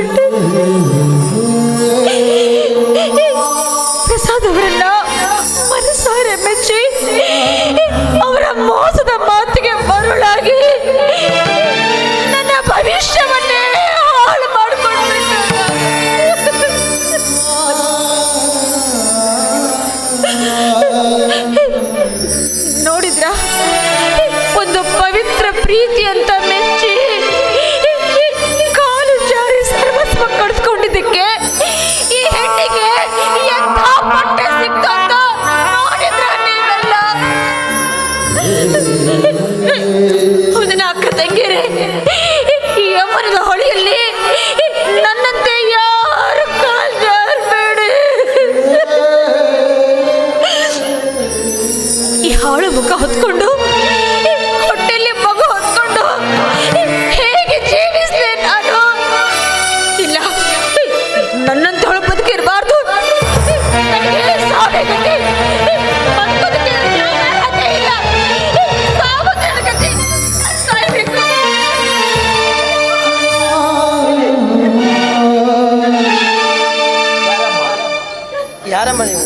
Oh, ಮುಂದಿನ ಅಕ್ಕ ತಂಗಿರೆ ಈ ಅಮ್ಮನದ ಹೊಳೆಯಲ್ಲಿ ನನ್ನಂತೆ ಯಾರು ಕಾಲ್ಬೇಡಿ ಈ ಹಾಳು ಮುಖ ಹೊತ್ಕೊಂಡು ಯಾರಮ್ಮ ನೀವು?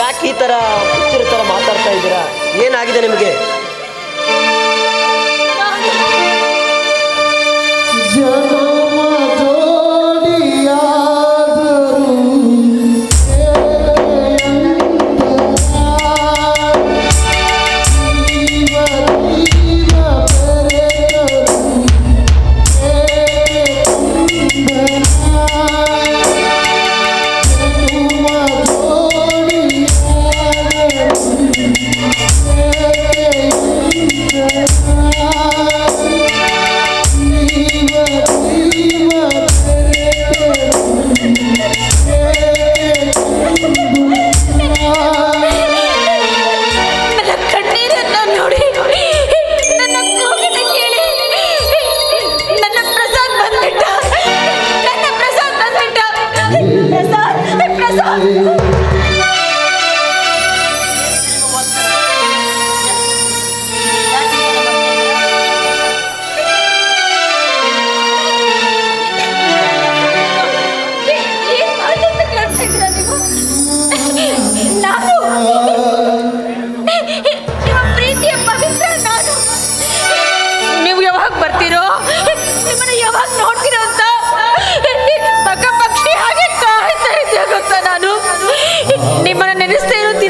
ಯಾಕೆ ಈ ಥರ ಹುಚ್ಚರ ಥರ ಮಾತಾಡ್ತಾ ಇದ್ದೀರಾ? ಏನಾಗಿದೆ ನಿಮಗೆ? Ei.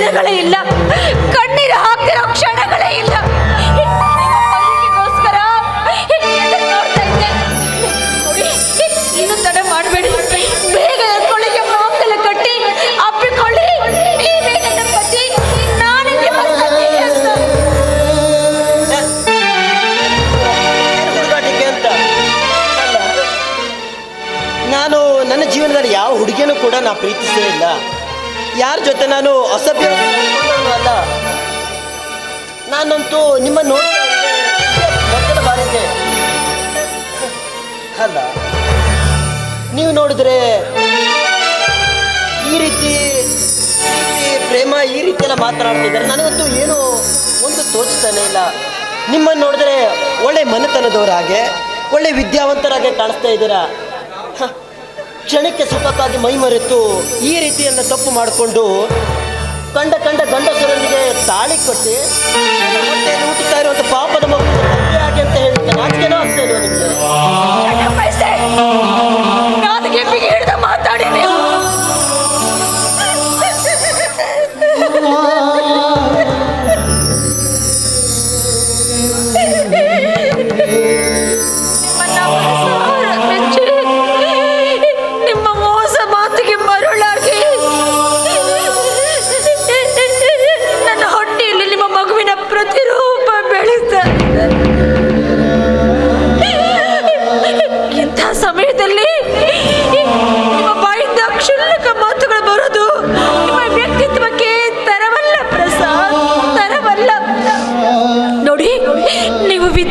ದಿನಗಳೇ ಇಲ್ಲ. ಕಣ್ಣೀರು ಹಾಕ್ತಿರೋ ಕ್ಷಣಗಳೇ ಇಲ್ಲ. ಇನ್ನು ಮಾಡಬೇಡಿ ಬೇಗ ಕಟ್ಟಿ, ಅಪ್ಪಿಕೊಳ್ಳಿ. ಅಂತ ನಾನು ನನ್ನ ಜೀವನದಲ್ಲಿ ಯಾವ ಹುಡುಗಿಯನ್ನು ಕೂಡ ನಾ ಪ್ರೀತಿಸೇ ಇಲ್ಲ. ಯಾರ ಜೊತೆ ನಾನು ಅಸಭ್ಯ ಅಲ್ಲ? ನಾನಂತೂ ನಿಮ್ಮ ನೋಡಿದ ಮೊದಲ ಅಲ್ಲ, ನೀವು ನೋಡಿದ್ರೆ ಈ ರೀತಿ ಪ್ರೇಮ ಈ ರೀತಿ ಎಲ್ಲ ಮಾತನಾಡ್ತಿದ್ದಾರೆ. ನನಗಂತೂ ಏನು ಒಂದು ತೋಚ್ತಾನೆ ಇಲ್ಲ. ನಿಮ್ಮನ್ನು ನೋಡಿದ್ರೆ ಒಳ್ಳೆ ಮನೆತನದವರಾಗೆ ಒಳ್ಳೆ ವಿದ್ಯಾವಂತರಾಗೆ ಕಾಣಿಸ್ತಾ ಇದ್ದೀರಾ? ಕ್ಷಣಕ್ಕೆ ಸುಖಕ್ಕಾಗಿ ಮೈ ಮರೆತು ಈ ರೀತಿಯನ್ನು ತಪ್ಪು ಮಾಡಿಕೊಂಡು ಕಂಡ ಕಂಡ ಗಂಡಸರೊಂದಿಗೆ ತಾಳಿ ಕೊಟ್ಟು ಮೊಟ್ಟೆಯಲ್ಲಿ ಹುಟ್ಟುತ್ತಾ ಇರುವಂಥ ಪಾಪದ ಮಗು ಅಂತ ಹೇಳ್ತಾರೆ ನಾಚಿಕೆನೂ ಆಗ್ತಾ ಇಲ್ವಾ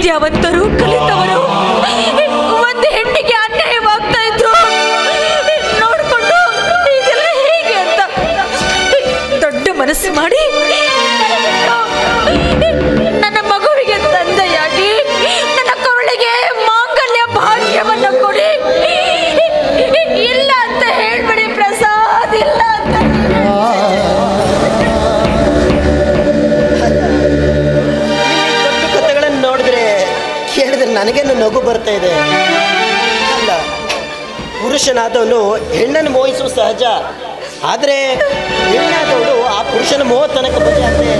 ವಿದ್ಯಾವಂತರು ಕಲಿತವರು ಒಂದು ಹೆಣ್ಣಿಗೆ ಅನ್ಯಾಯವಾಗ್ತಾ ಇದ್ರು. ನೋಡ್ಕೊಂಡು ಹೇಗೆ ಅಂತ ದೊಡ್ಡ ಮನಸ್ಸು ಮಾಡಿ ಕೇಳಿದ್ರೆ ನನಗೇನು ನಗು ಬರ್ತಾ ಇದೆ? ಅಲ್ಲ, ಪುರುಷನಾದವನು ಹೆಣ್ಣನ್ನು ಮೋಹಿಸುವ ಸಹಜ. ಆದರೆ ಹೆಣ್ಣಾದವಳು ಆ ಪುರುಷನ ಮೋಹ ತನಕ ಬದಲಾದರೆ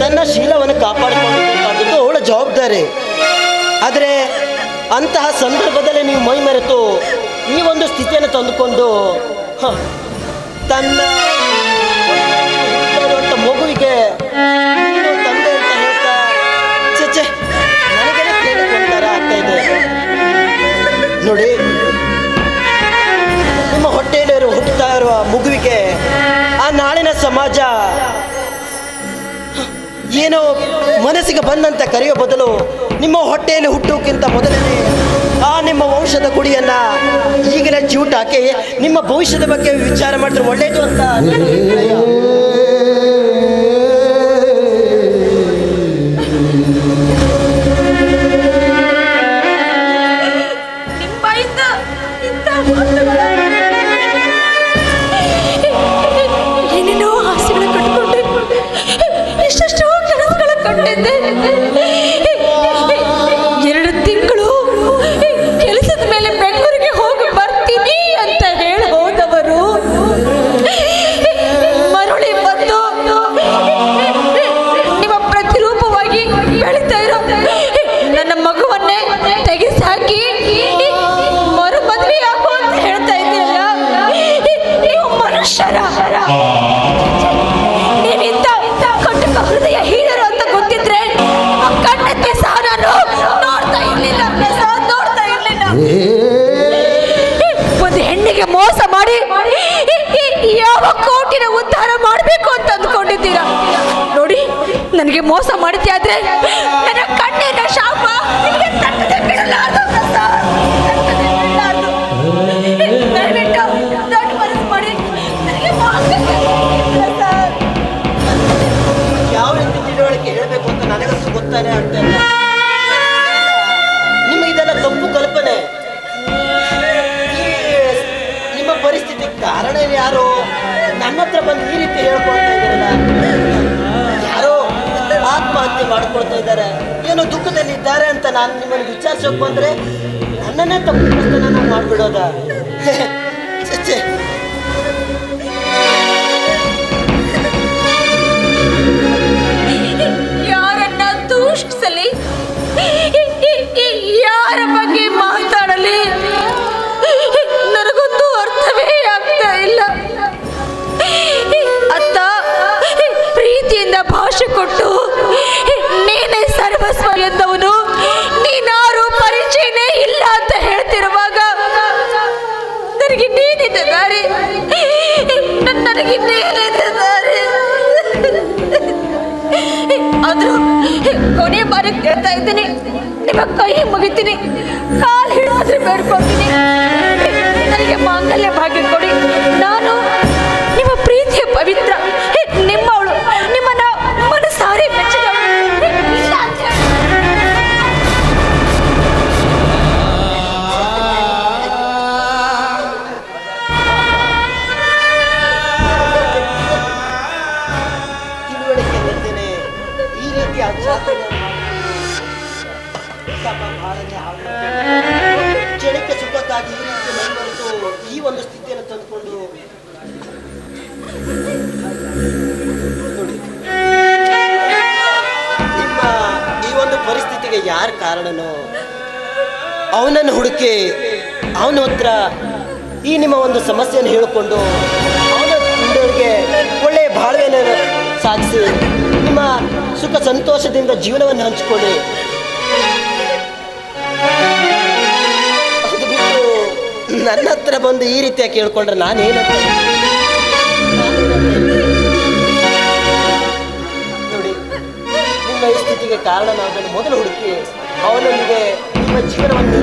ತನ್ನ ಶೀಲವನ್ನು ಕಾಪಾಡಿಕೊಳ್ಳಬೇಕಾದದ್ದು ಅವಳ ಜವಾಬ್ದಾರಿ. ಆದರೆ ಅಂತಹ ಸಂದರ್ಭದಲ್ಲಿ ನೀವು ಮೈ ಮರೆತು ಈ ಒಂದು ಸ್ಥಿತಿಯನ್ನು ತಂದುಕೊಂಡು ತನ್ನ ಮಗುವಿಗೆ ಸಮಾಜ ಏನೋ ಮನಸ್ಸಿಗೆ ಬಂದಂತ ಕರೆಯೋ ಬದಲು ನಿಮ್ಮ ಹೊಟ್ಟೆಯಲ್ಲಿ ಹುಟ್ಟೋಕ್ಕಿಂತ ಮೊದಲನೇ ಆ ನಿಮ್ಮ ವಂಶದ ಗುಡಿಯನ್ನ ಈಗಿನ ಜೀವಟ ಹಾಕಿ ನಿಮ್ಮ ಭವಿಷ್ಯದ ಬಗ್ಗೆ ವಿಚಾರ ಮಾಡಿದ್ರೆ ಒಳ್ಳೇದು ಅಂತ. ನನಗೆ ಮೋಸ ಮಾಡಿದ್ದೆ ಆದ್ರೆ ನನ್ನ ಕಣ್ಣಿನ ಶಾಪ. ಯಾವ ರೀತಿ ಹೇಳಬೇಕು ಅಂತ ಗೊತ್ತಾನೆ ನಿಮಗಿದೆಲ್ಲ ತಪ್ಪು ಕಲ್ಪನೆ. ನಿಮ್ಮ ಪರಿಸ್ಥಿತಿ ಕಾರಣ ಯಾರು? ನನ್ನ ಹತ್ರ ಬಂದು ಈ ರೀತಿ ಹೇಳ್ಕೊಳ್ತಾ ಮಾಡ್ಕೊಳ್ತಾ ಇದ್ದಾರೆ ಏನೋ ದುಃಖದಲ್ಲಿ ಇದ್ದಾರೆ ಅಂತ ನಾನು ನಿಮ್ಮನ್ನು ವಿಚಾರಿಸೋಕೆ ಬಂದ್ರೆ ನನ್ನನ್ನೇ ತಪ್ಪು ನಾನು ಮಾಡ್ಬಿಡೋದ ಯಾರನ್ನ ದೂಷಿಸಲಿ ಯಾರ ಬಗ್ಗೆ ಮಾತಾಡಲಿ ಆದ್ರೂ ಕೊನೆ ಬಾರಿ ಕೇಳ್ತಾ ಇದ್ದೀನಿ. ನಿಮ್ಮ ಕೈ ಮುಗಿತೀನಿ. ಕಾಲು ಹಿಡಿದ್ರೆ ಬೇಡ್ಕೊತೀನಿ. ನನಗೆ ಮಾಂಗಲ್ಯ ಭಾಗ್ಯ ಕೊಡಿ. ನಾನು ಕಾರಣನೋ? ಅವನನ್ನು ಹುಡುಕಿ ಅವನ ಹತ್ರ ಈ ನಿಮ್ಮ ಒಂದು ಸಮಸ್ಯೆಯನ್ನು ಹೇಳಿಕೊಂಡು ಅವನ ಮುಂದೆಗೆ ಒಳ್ಳೆಯ ಬಾಳ್ವೆಯನ್ನು ಸಾಧಿಸಿ ನಿಮ್ಮ ಸುಖ ಸಂತೋಷದಿಂದ ಜೀವನವನ್ನು ಹಂಚಿಕೊಳ್ಳಿ. ನನ್ನ ಹತ್ರ ಬಂದು ಈ ರೀತಿಯಾಗಿ ಕೇಳ್ಕೊಂಡ್ರೆ ನಾನೇನು ನೋಡಿ ನಿಮ್ಮ ಸ್ಥಿತಿಗೆ ಕಾರಣನಾದನ್ನು ಮೊದಲು ಹುಡುಕಿ ಅವನೊಂದಿಗೆ ನಿಮ್ಮ ಜೀವನವನ್ನು